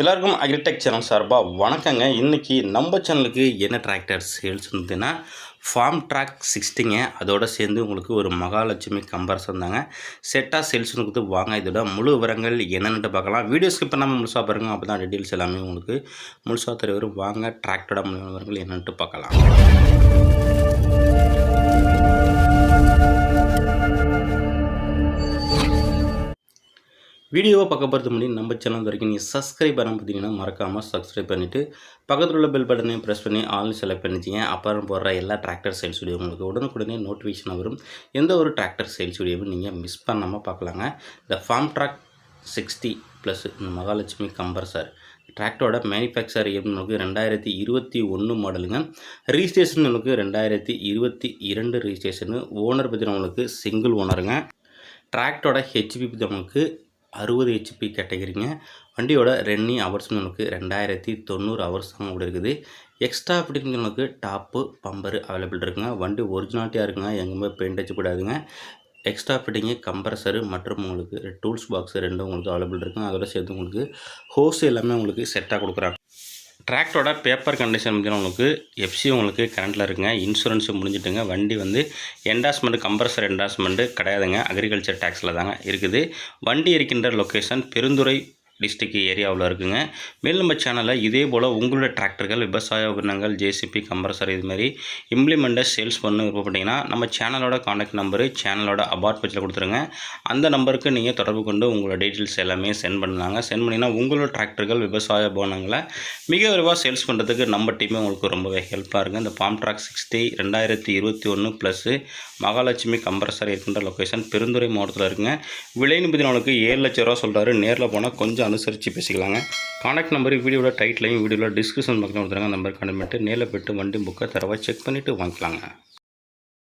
எல்லாருக்கும் agritech channel சார்பாக வணக்கங்க. இன்றைக்கி நம்ம சேனலுக்கு என்ன டிராக்டர் சேல்ஸ் இருந்ததுன்னா ஃபார்ம் ட்ராக் சிக்ஸ்டிங்க அதோட சேர்ந்து உங்களுக்கு ஒரு மகாலட்சுமி கம்பர்ஸ் தாங்க. செட்டாக சேல்ஸ்னு கொடுத்து வாங்க. இதோட முழு விவரங்கள் என்னென்னு பார்க்கலாம். வீடியோ ஸ்கிப் பண்ணாமல் முழுசாக பாருங்க. அப்போ தான் டீட்டெயில்ஸ் எல்லாமே உங்களுக்கு முழுசாக தெரிய வாங்க டிராக்டரோட முழு விவரங்கள் என்னென்ட்டு பார்க்கலாம். வீடியோவை பார்க்க பார்த்து முன்னாடி நம்ம சேனல் வரைக்கும் நீங்கள் சப்ஸ்கிரைப் பண்ண பார்த்தீங்கன்னா மறக்காமல் சப்ஸ்கிரைப் பண்ணிவிட்டு பக்கத்தில் உள்ள பெல் பட்டனையும் ப்ரெஸ் பண்ணி ஆல் செலக்ட் பண்ணிச்சிங்க அப்புறம் போடுற எல்லா டிராக்டர் சேல்ஸ் வீடியோ உங்களுக்கு உடனுக்குடனே நோட்டிஃபிகேஷன் வரும். எந்த ஒரு டிராக்டர் சேல்ஸ் வீடியோவும் நீங்கள் மிஸ் பண்ணாமல் பார்க்கலாங்க. இந்த ஃபார்ம் ட்ராக் சிக்ஸ்டி ப்ளஸ் இந்த மகாலட்சுமி கம்பர்சர் டிராக்டரோட மேனுஃபேக்சர் உங்களுக்கு ரெண்டாயிரத்தி இருபத்தி ஒன்று மாடலுங்க ரிஜிஸ்ட்ரேஷன் உங்களுக்கு ரெண்டாயிரத்தி இருபத்தி இரண்டு ரிஜிஸ்ட்ரேஷனு ஓனர் பற்றின உங்களுக்கு சிங்கிள் ஓனருங்க டிராக்டரோட ஹெச்பி உங்களுக்கு அறுபது ஹெச்பி கேட்டகிரிங்க. வண்டியோட ரன்னிங் ஹவர்ஸ் நமக்கு ரெண்டாயிரத்தி தொண்ணூறு ஹவர்ஸ் தான் கூட இருக்குது. எக்ஸ்ட்ரா ஃபிட்டிங் நமக்கு டாப்பு பம்பரு அவைலபிள் இருக்குங்க. வண்டி ஒரிஜினாலிட்டியாக இருக்குங்க. எங்கேயுமே பெயிண்ட் அடிச்சக்கூடாதுங்க எக்ஸ்ட்ரா ஃபிட்டிங்கு கம்ப்ரஸரு மற்றும் உங்களுக்கு டூல்ஸ் பாக்ஸ் ரெண்டும் உங்களுக்கு அவைலபிள் இருக்குங்க. அதோட சேர்த்து உங்களுக்கு ஹோஸ் எல்லாமே உங்களுக்கு செட்டாக கொடுக்குறாங்க. டிராக்டரோட பேப்பர் கண்டிஷன் பார்த்தீங்கன்னா உங்களுக்கு எஃப்சி உங்களுக்கு கரண்ட்டில் இருக்குங்க. இன்சூரன்ஸு முடிஞ்சிட்டுங்க. வண்டி வந்து என்டாஸ்மெண்ட் கம்ப்ரஸர் என்டாஸ்மெண்ட்டு கிடையாதுங்க. அக்ரிகல்ச்சர் டேக்ஸில் தாங்க இருக்குது. வண்டி இருக்கின்ற லொக்கேஷன் பெருந்துறை டிஸ்ட்ரிக்ட் ஏரியாவில் இருக்குங்க. மேலும் நம்ம சேனலில் இதே போல் உங்களோட டிராக்டர்கள் விவசாய உபகரணங்கள் ஜேசிபி கம்ப்ரஸர் இதுமாரி இம்ப்ளிமெண்ட்டை சேல்ஸ் பண்ண விருப்பப்பட்டீங்கன்னா நம்ம சேனலோட காண்டாக்ட் நம்பரு சேனலோட அபார்ட் பேஜில் கொடுத்துருங்க. அந்த நம்பருக்கு நீங்கள் தொடர்பு கொண்டு உங்களோட டீட்டெயில்ஸ் எல்லாமே சென்ட் பண்ணலாங்க. சென்ட் பண்ணிங்கன்னா உங்களோட டிராக்டர்கள் விவசாய உபகரணங்களை மிக விரைவாக சேல்ஸ் பண்ணுறதுக்கு நம்ம டீமே உங்களுக்கு ரொம்பவே ஹெல்ப்பாக இருக்குது இந்த பாம் ட்ராக் சிக்ஸ்டி ரெண்டாயிரத்தி இருபத்தி ஒன்று ப்ளஸ்ஸு மகாலட்சுமி கம்ப்ரஸர் இருக்கின்ற லொக்கேஷன் பெருந்துறை மாவட்டத்தில் இருக்குங்க. விலை பற்றி உங்களுக்கு ஏழு லட்ச ரூபா சொல்கிறாரு நேரில் போனால் கொஞ்சம் அனுசரித்து பேசிக்கலாங்க. காண்டாக்ட் நம்பர் வீடியோட டைட்லையும் வீடியோவில் டிஸ்கிரிப்ஷன் பக்கத்தில் கொடுத்துருங்க. அந்த நம்பர் கான்டெக்ட் பண்ணிட்டு நேரில் போய்ட்டு வண்டி புக்கை தரவா செக் பண்ணிவிட்டு வாங்கிக்கலாங்க.